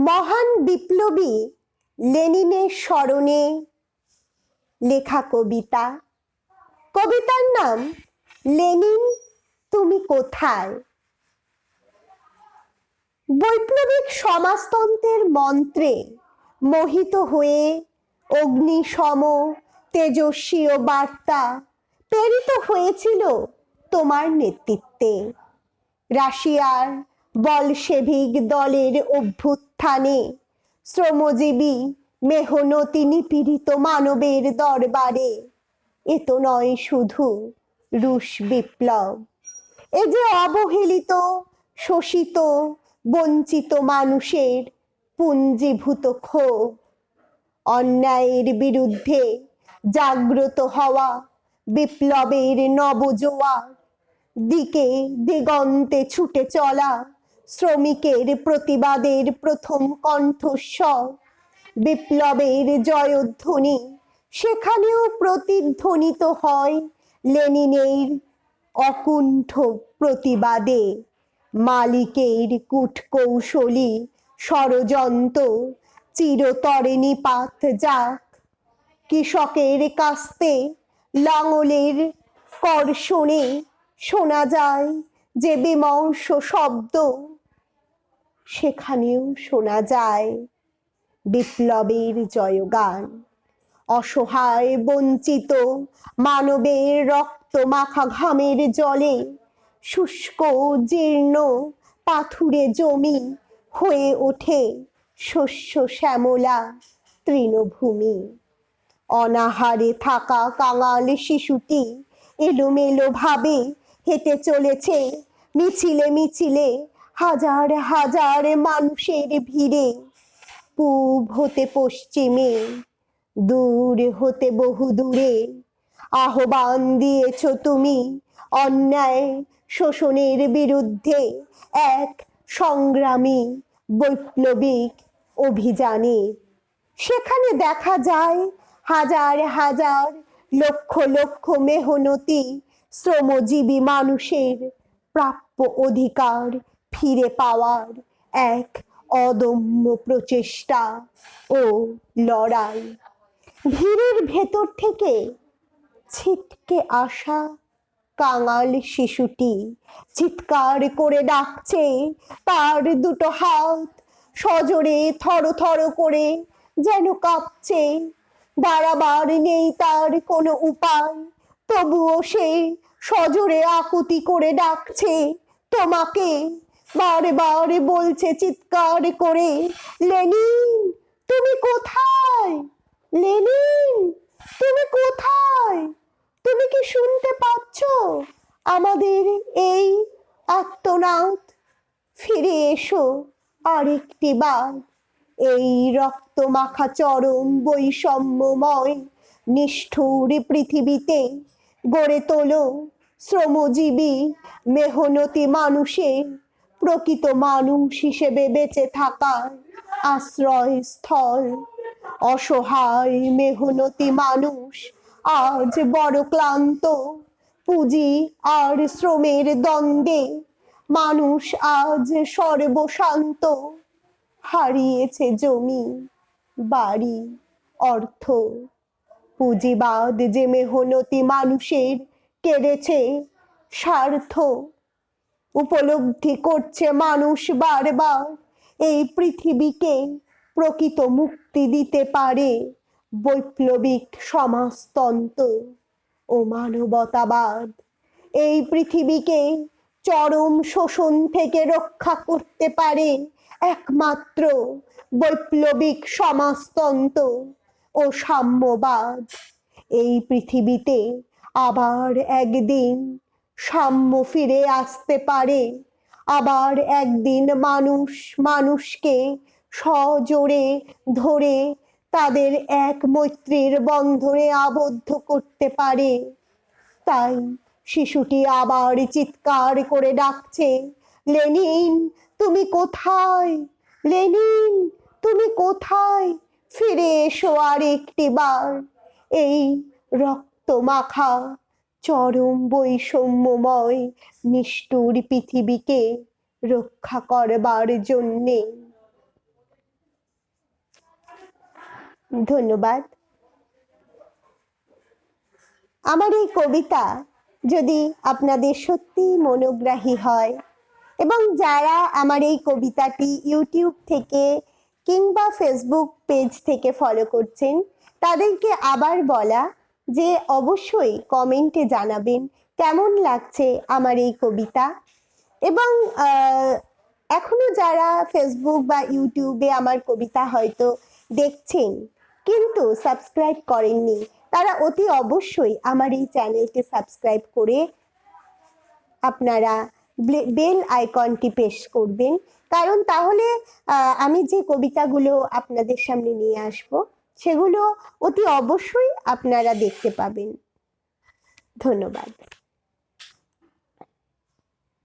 মহান বিপ্লবী লেনিনের স্মরণে লেখা কবিতা। কবিতার নাম, লেনিন, তুমি কোথায়? বৈপ্লবিক সমাজতন্ত্রের মন্ত্রে মোহিত হয়ে অগ্নিসম তেজস্বী ও বার্তা প্রেরিত হয়েছিল তোমার নেতৃত্বে। রাশিয়ার বলশেভিক দলের অভ্যুত্থানে শ্রমজীবী মেহনতি নিপীড়িত মানবের দরবারে। এ তো নয় শুধু রুশ বিপ্লব। এ যে অবহেলিত, শোষিত, বঞ্চিত মানুষের পুঞ্জীভূত ক্ষোভ। অন্যায়ের বিরুদ্ধে জাগ্রত হওয়া বিপ্লবের নবজোয়ার। দিকে দিগন্তে ছুটে চলা শ্রমিকের প্রতিবাদের প্রথম কণ্ঠস্বর। বিপ্লবের জয়ধ্বনি, সেখানেও প্রতিধ্বনিত হয় লেনিনের অকুণ্ঠ প্রতিবাদে। মালিকের কূটকৌশলী, ষড়যন্ত্র চিরতরে নিপাত যাক। কৃষকের কাস্তে লাঙলের কর্ষণে শোনা যায় যে বিমর্ষ শব্দ। সেখানেও শোনা যায় বিপ্লবের জয়গান। অসহায় বঞ্চিত মানবের রক্ত মাখা ঘামের জলে শুষ্ক জীর্ণ পাথুরে জমি হয়ে ওঠে শস্য শ্যামলা তৃণভূমি। অনাহারে থাকা কাঙাল শিশুটি এলোমেলো ভাবে হেঁটে চলেছে, মিছিলে মিছিলে হাজার হাজার মানুষের ভিড়ে পূব হতে পশ্চিমে, দূর হতে বহু দূরে। আহ্বান দিয়েছ তুমি অন্যায় শোষণের বিরুদ্ধে এক সংগ্রামী বৈপ্লবিক অভিযানে। সেখানে দেখা যায় হাজার হাজার লক্ষ লক্ষ মেহনতি শ্রমজীবী মানুষের প্রাপ্য অধিকার ফিরে পাওয়ার এক অদম্য প্রচেষ্টা ও লড়াই। ভিড়ের ভেতর থেকে ছিটকে আসা কাঙাল শিশুটি চিৎকার করে ডাকছে, তার দুটো হাত সজোরে থর করে যেন কাঁপছে। দাঁড়াবার নেই তার কোনো উপায়, তবুও সে সজোরে আকুতি করে ডাকছে, তোমাকে বারে বারে বলছে চিৎকার করে, লেনিন, তুমি কোথায়? লেনিন, তুমি কোথায়? তুমি কি শুনতে পাচ্ছ? আমাদের এই আত্মনাদ ফিরে এসো আরেকটি বার। এই রক্ত মাখা চরম বৈষম্যময়, নিষ্ঠুর পৃথিবীতে গড়ে তোলো শ্রমজীবী, মেহনতি মানুষের প্রকৃত মানুষ হিসেবে বেঁচে থাকার আশ্রয়স্থল অসহায়, মেহনতি মানুষ আজ বড় ক্লান্ত। পুঁজি আর শ্রমের দ্বন্দ্বে মানুষ আজ সর্বশান্ত। হারিয়েছে জমি, বাড়ি, অর্থ। পুঁজিবাদ যে মেহনতি মানুষের কেড়েছে স্বার্থ। উপলব্ধি করছে মানুষ বারবার। এই পৃথিবীকে প্রকৃত মুক্তি দিতে পারে বৈপ্লবিক সমাজতন্ত্র ও মানবতাবাদ। এই পৃথিবীকে চরম শোষণ থেকে রক্ষা করতে পারে একমাত্র বৈপ্লবিক সমাজতন্ত্র ও সাম্যবাদ। এই পৃথিবীতে আবার একদিন সাম্য ফিরে আসতে পারে। আবার একদিন মানুষ মানুষকে সজোরে ধরে তাদের এক মৈত্রীর বন্ধনে আবদ্ধ করতে পারে। তাই শিশুটি আবার চিৎকার করে ডাকছে, লেনিন, তুমি কোথায়? লেনিন, তুমি কোথায়? ফিরে এসো আর একটি বার। এই রক্ত মাখা চরম বৈষম্যময় নিষ্ঠুর পৃথিবীকে রক্ষা করবার জন্যে। ধন্যবাদ। আমার এই কবিতা যদি আপনাদের সত্যি মনোগ্রাহী হয় এবং যারা আমার এই কবিতাটি ইউটিউব থেকে কিংবা ফেসবুক পেজ থেকে ফলো করছেন, তাদেরকে আবার বলা যে অবশ্যই কমেন্টে জানাবেন কেমন লাগছে আমার এই কবিতা? এবং আহ, এখনও যারা ফেসবুক বা ইউটিউবে আমার কবিতা হয়তো দেখছেন কিন্তু সাবস্ক্রাইব করেননি তারা অতি অবশ্যই আমার এই চ্যানেলকে সাবস্ক্রাইব করে আপনারা বেল আইকনটি পেশ করবেন। কারণ তাহলে আমি যে কবিতাগুলো আপনাদের সামনে নিয়ে আসব সেগুলো অতি অবশ্যই আপনারা দেখতে পাবেন। ধন্যবাদ।